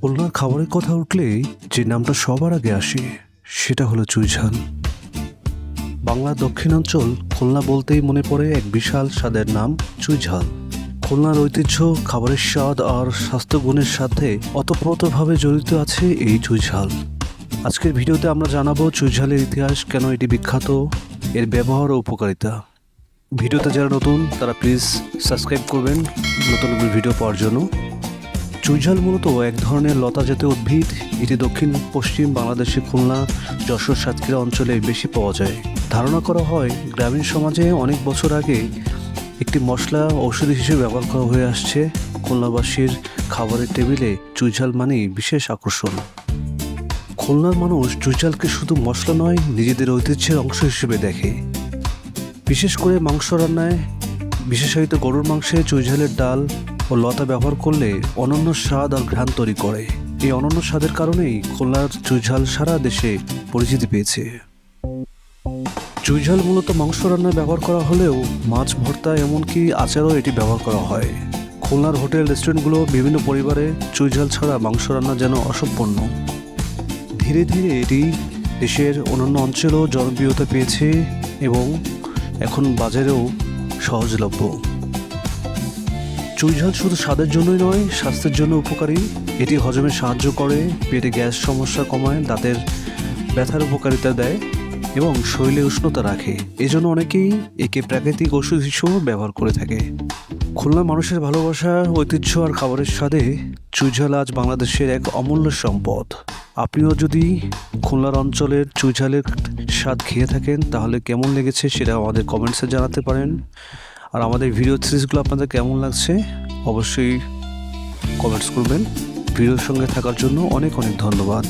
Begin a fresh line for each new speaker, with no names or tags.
খুলনার খাবারের কথা উঠলেই যে নামটা সবার আগে আসে, সেটা হলো চুইঝাল বাংলার দক্ষিণাঞ্চল খুলনা বলতেই মনে পড়ে এক বিশাল স্বাদের নাম চুইঝাল। খুলনার ঐতিহ্য, খাবারের স্বাদ আর স্বাস্থ্যগুণের সাথে অতপ্রতভাবে জড়িত আছে এই চুইঝাল। আজকের ভিডিওতে আমরা জানাব চুইঝালের ইতিহাস কেন এটি বিখ্যাত, এর ব্যবহার ও উপকারিতা। ভিডিওতে যারা নতুন, তারা প্লিজ সাবস্ক্রাইব করবেন। নতুন নতুন ভিডিও পাওয়ার জন্য। চুইঝাল মূলত এক ধরনের লতা জাতীয় উদ্ভিদ। এটি দক্ষিণ, পশ্চিম বাংলাদেশে খুলনা, যশোর, সাতক্ষীরা অঞ্চলে বেশি পাওয়া যায়। ধারণা করা হয়, গ্রামীণ সমাজে অনেক বছর আগে একটি মশলা ঔষধি হিসেবে ব্যবহার করা হয়ে আসছে। খুলনাবাসীর খাবারের টেবিলে চুইঝাল মানেই বিশেষ আকর্ষণ। খুলনার মানুষ চুইঝালকে শুধু মশলা নয়, নিজেদের ঐতিহ্যের অংশ হিসেবে দেখে। বিশেষ করে মাংস রান্নায় বিশেষায়িত গরুর মাংসে চুইঝালের ডাল ও লতা ব্যবহার করলে অনন্য স্বাদ আর ঘ্রাণ তৈরি করে। এই অনন্য স্বাদের কারণেই খুলনার চুইঝাল সারা দেশে পরিচিতি পেয়েছে। চুইঝাল মূলত মাংস রান্নায় ব্যবহার করা হলেও মাছ, ভর্তা, এমনকি আচারও এটি ব্যবহার করা হয়। খুলনার হোটেল, রেস্টুরেন্টগুলো, বিভিন্ন পরিবারে চুইঝাল ছাড়া মাংস রান্না যেন অসম্পন্ন ধীরে ধীরে এটি দেশের অন্যান্য অঞ্চলেও জনপ্রিয়তা পেয়েছে এবং এখন বাজারেও সহজলভ্য। চুইঝাল শুধু স্বাদের জন্যই নয়, স্বাস্থ্যের জন্য উপকারী। এটি হজমে সাহায্য করে, পেটে গ্যাস সমস্যা কমায়, দাঁতের ব্যথার উপকারিতা দেয় এবং শরীরে উষ্ণতা রাখে। এজন্য অনেকেই একে প্রাকৃতিক ওষুধ হিসেবেও ব্যবহার করে থাকে। খুলনা মানুষের ভালোবাসা, ঐতিহ্য আর খাবারের স্বাদে চুইঝাল আজ বাংলাদেশের এক অমূল্য সম্পদ। আপনিও যদি খুলনার অঞ্চলের চুইঝালের স্বাদ খেয়ে থাকেন, তাহলে কেমন লেগেছে সেটা আমাদের কমেন্টসে জানাতে পারেন। আর আমাদের ভিডিও সিরিজগুলো আপনাদের কেমন লাগছে, অবশ্যই কমেন্টস করবেন। ভিডিওর সঙ্গে থাকার জন্য অনেক অনেক ধন্যবাদ।